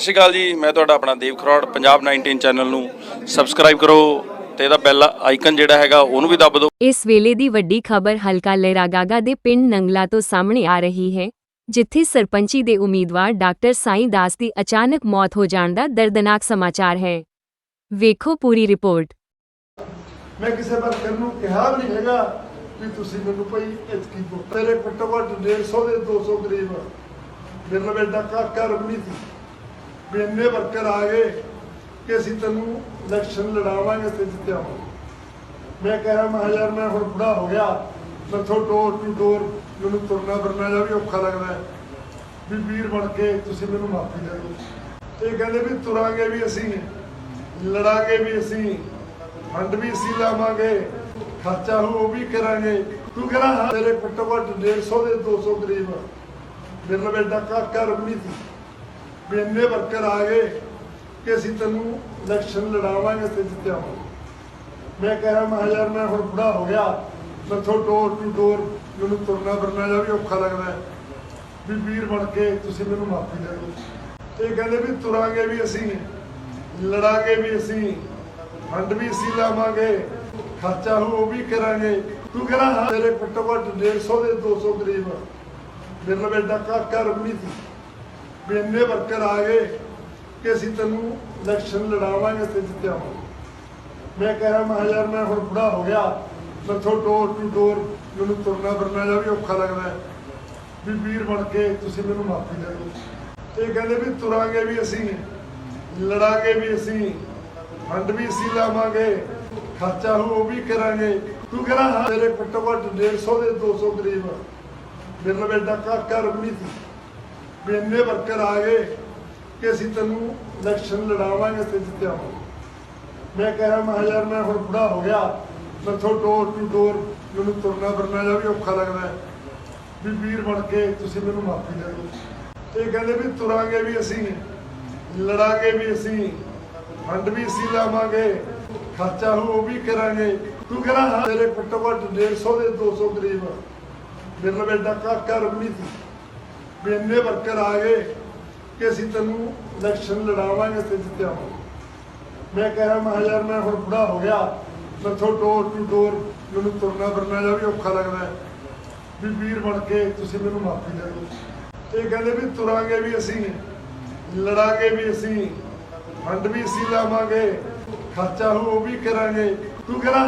ਸਤਿ ਸ਼੍ਰੀ ਅਕਾਲ ਜੀ ਮੈਂ ਤੁਹਾਡਾ ਆਪਣਾ ਦੇਵ ਖਰੋੜ ਪੰਜਾਬ 19 ਚੈਨਲ ਨੂੰ ਸਬਸਕ੍ਰਾਈਬ ਕਰੋ ਤੇ ਇਹਦਾ ਬੈਲ ਆਈਕਨ ਜਿਹੜਾ ਹੈਗਾ ਉਹਨੂੰ ਵੀ ਦੱਬ ਦਿਓ। ਇਸ ਵੇਲੇ ਦੀ ਵੱਡੀ ਖਬਰ ਹਲਕਾ ਲਹਿਰਾਗਾਗਾ ਦੇ ਪਿੰਡ ਨੰਗਲਾ ਤੋਂ ਸਾਹਮਣੇ ਆ ਰਹੀ ਹੈ ਜਿੱਥੇ ਸਰਪੰਚੀ ਦੇ ਉਮੀਦਵਾਰ ਡਾਕਟਰ ਸਾਈਂ ਦਾਸ ਦੀ ਅਚਾਨਕ ਮੌਤ ਹੋ ਜਾਣ ਦਾ ਦਰਦਨਾਕ ਸਮਾਚਾਰ ਹੈ। ਵੇਖੋ ਪੂਰੀ ਰਿਪੋਰਟ। ਮੈਂ ਕਿਸੇ ਵਰਕਰ ਨੂੰ ਕਿਹਾ ਵੀ ਨਹੀਂ ਹੈਗਾ ਵੀ ਤੁਸੀਂ ਮੈਨੂੰ ਭਾਈ ਇਤਕੀ ਤੇਰੇ ਘੱਟੋ ਘੱਟ 150 ਦੇ 200 ਕਰੀਬ ਮੇਰੇ ਨਾਲ ਬੇਟਾ ਕਾਕਾ ਰਮਨੀ ਸੀ। ਵੀ ਇੰਨੇ ਵਰਕਰ ਆ ਗਏ ਕਿ ਅਸੀਂ ਤੈਨੂੰ ਇਲੈਕਸ਼ਨ ਲੜਾਵਾਂਗੇ ਤੇ ਜਿੱਤਿਆਵਾਂਗੇ ਮੈਂ ਕਿਹਾ ਮੈਂ ਮੈਂ ਹੁਣ ਬੁੜਾ ਹੋ ਗਿਆ, ਮੈਥੋਂ ਡੋਰ ਟੂ ਡੋਰ ਮੈਨੂੰ ਤੁਰਨਾ ਫਿਰਨਾ ਜਾ ਵੀ ਔਖਾ ਲੱਗਦਾ ਵੀ ਵੀਰ ਬਣ ਕੇ ਤੁਸੀਂ ਮੈਨੂੰ ਮਾਫੀ ਦੇ ਦਿਓ। ਇਹ ਕਹਿੰਦੇ ਵੀ ਤੁਰਾਂਗੇ ਵੀ ਅਸੀਂ, ਲੜਾਂਗੇ ਵੀ ਅਸੀਂ, ਫੰਡ ਵੀ ਅਸੀਂ ਲਾਵਾਂਗੇ, ਖਰਚਾ ਹੋ ਉਹ ਵੀ ਕਰਾਂਗੇ। ਤੂੰ ਕਹਿੰਦਾ ਹਾਂ, ਤੇਰੇ ਘੱਟੋ ਘੱਟ 150 ਦੇ 200 ਕਰੀਬ ਮੇਰੇ ਨਾਲ ਬੇਟਾ ਕਾਕਾ ਰਮਨੀ ਸੀ। ਵੀ ਇੰਨੇ ਵਰਕਰ ਆ ਗਏ ਕਿ ਅਸੀਂ ਤੈਨੂੰ ਇਲੈਕਸ਼ਨ ਲੜਾਵਾਂਗੇ ਤੇ ਜਿੱਤਿਆਵਾਂਗੇ। ਮੈਂ ਕਿਹਾ ਮੈਂ ਯਾਰ ਮੈਂ ਹੁਣ ਬੁੜਾ ਹੋ ਗਿਆ, ਮੈਥੋਂ ਡੋਰ ਟੂ ਡੋਰ ਮੈਨੂੰ ਤੁਰਨਾ ਫਿਰਨਾ ਜਾ ਵੀ ਔਖਾ ਲੱਗਦਾ ਵੀ ਵੀਰ ਬਣ ਕੇ ਤੁਸੀਂ ਮੈਨੂੰ ਮਾਫੀ ਦੇ ਦਿਓ। ਇਹ ਕਹਿੰਦੇ ਵੀ ਤੁਰਾਂਗੇ ਵੀ ਅਸੀਂ, ਲੜਾਂਗੇ ਵੀ ਅਸੀਂ, ਫੰਡ ਵੀ ਅਸੀਂ ਲਾਵਾਂਗੇ, ਖਰਚਾ ਹੋ ਉਹ ਵੀ ਕਰਾਂਗੇ। ਤੂੰ ਕਹਿੰਦਾ ਹਾਂ, ਤੇਰੇ ਘੱਟੋ ਘੱਟ 150 ਦੇ 200 ਕਰੀਬ ਮੇਰੇ ਨਾਲ ਬੇਟਾ ਕਾਕਾ ਰਮਨੀ ਸੀ ਵੀ ਇੰਨੇ ਵਰਕਰ ਆ ਗਏ ਕਿ ਅਸੀਂ ਤੈਨੂੰ ਇਲੈਕਸ਼ਨ ਲੜਾਵਾਂਗੇ ਤੇ ਜਿੱਤਿਆਵਾਂਗੇ। ਮੈਂ ਕਿਹਾ ਮੈਂ ਮੈਂ ਹੁਣ ਬੁੜਾ ਹੋ ਗਿਆ। ਮੈਥੋਂ ਡੋਰ ਟੂ ਡੋਰ ਮੈਨੂੰ ਤੁਰਨਾ ਫਿਰਨਾ ਜਾ ਵੀ ਔਖਾ ਲੱਗਦਾ ਵੀ ਵੀਰ ਬਣ ਕੇ ਤੁਸੀਂ ਮੈਨੂੰ ਮਾਫੀ ਦੇ ਦਿਓ। ਇਹ ਕਹਿੰਦੇ ਵੀ ਤੁਰਾਂਗੇ ਵੀ ਅਸੀਂ, ਲੜਾਂਗੇ ਵੀ ਅਸੀਂ, ਫੰਡ ਵੀ ਅਸੀਂ ਲਾਵਾਂਗੇ, ਖਰਚਾ ਹੋ ਉਹ ਵੀ ਕਰਾਂਗੇ। ਤੂੰ ਕਹਿੰਦਾ ਹਾਂ ਤੇਰੇ ਘੱਟੋ ਘੱਟ 150 ਦੇ 200 ਕਰੀਬ ਮੇਰੇ ਨਾਲ ਬੇਟਾ ਕਾਕਾ ਰਮਨੀ ਸੀ ਵੀ ਇੰਨੇ ਵਰਕਰ ਆ ਗਏ ਕਿ ਅਸੀਂ ਤੈਨੂੰ ਇਲੈਕਸ਼ਨ ਲੜਾਵਾਂਗੇ ਤੇ ਜਿੱਤਿਆਵਾਂਗੇ। ਮੈਂ ਕਿਹਾ ਮੈਂ ਯਾਰ, ਮੈਂ ਹੁਣ ਬੁੜਾ ਹੋ ਗਿਆ, ਮੈਥੋਂ ਡੋਰ ਟੂ ਡੋਰ ਮੈਨੂੰ ਤੁਰਨਾ ਫਿਰਨਾ ਜਾ ਵੀ ਔਖਾ ਲੱਗਦਾ ਵੀ ਵੀਰ ਬਣ ਕੇ ਤੁਸੀਂ ਮੈਨੂੰ ਮਾਫੀ ਦੇ ਦਿਓ। ਇਹ ਕਹਿੰਦੇ ਵੀ ਤੁਰਾਂਗੇ ਵੀ ਅਸੀਂ, ਲੜਾਂਗੇ ਵੀ ਅਸੀਂ, ਫੰਡ ਵੀ ਅਸੀਂ ਲਾਵਾਂਗੇ, ਖਰਚਾ ਹੋ ਉਹ ਵੀ ਕਰਾਂਗੇ। ਤੂੰ ਕਹਿੰਦਾ ਹਾਂ, ਤੇਰੇ ਘੱਟੋ ਘੱਟ 150 ਦੇ 200 ਕਰੀਬ ਮੇਰੇ ਨਾਲ ਬੇਟਾ ਕਾਕਾ ਰਮਨੀ ਸੀ। ਵੀ ਇੰਨੇ ਵਰਕਰ ਆ ਗਏ ਕਿ ਅਸੀਂ ਤੈਨੂੰ ਇਲੈਕਸ਼ਨ ਲੜਾਵਾਂਗੇ ਤੇ ਜਿੱਤਿਆਵਾਂਗੇ ਮੈਂ ਕਹਿ ਰਿਹਾ ਕਿਹਾ ਮੈਂ ਹੁਣ ਬੁੜਾ ਹੋ ਗਿਆ, ਮੈਥੋਂ ਡੋਰ ਟੂ ਡੋਰ ਮੈਨੂੰ ਤੁਰਨਾ ਫਿਰਨਾ ਜਾ ਵੀ ਔਖਾ ਲੱਗਦਾ ਵੀ ਵੀਰ ਬਣ ਕੇ ਤੁਸੀਂ ਮੈਨੂੰ ਮਾਫੀ ਦੇ ਦਿਓ। ਇਹ ਕਹਿੰਦੇ ਵੀ ਤੁਰਾਂਗੇ ਵੀ ਅਸੀਂ, ਲੜਾਂਗੇ ਵੀ ਅਸੀਂ, ਫੰਡ ਵੀ ਅਸੀਂ ਲਾਵਾਂਗੇ, ਖਰਚਾ ਹੋ ਉਹ ਵੀ ਕਰਾਂਗੇ। ਤੂੰ ਕਹਿੰਦਾ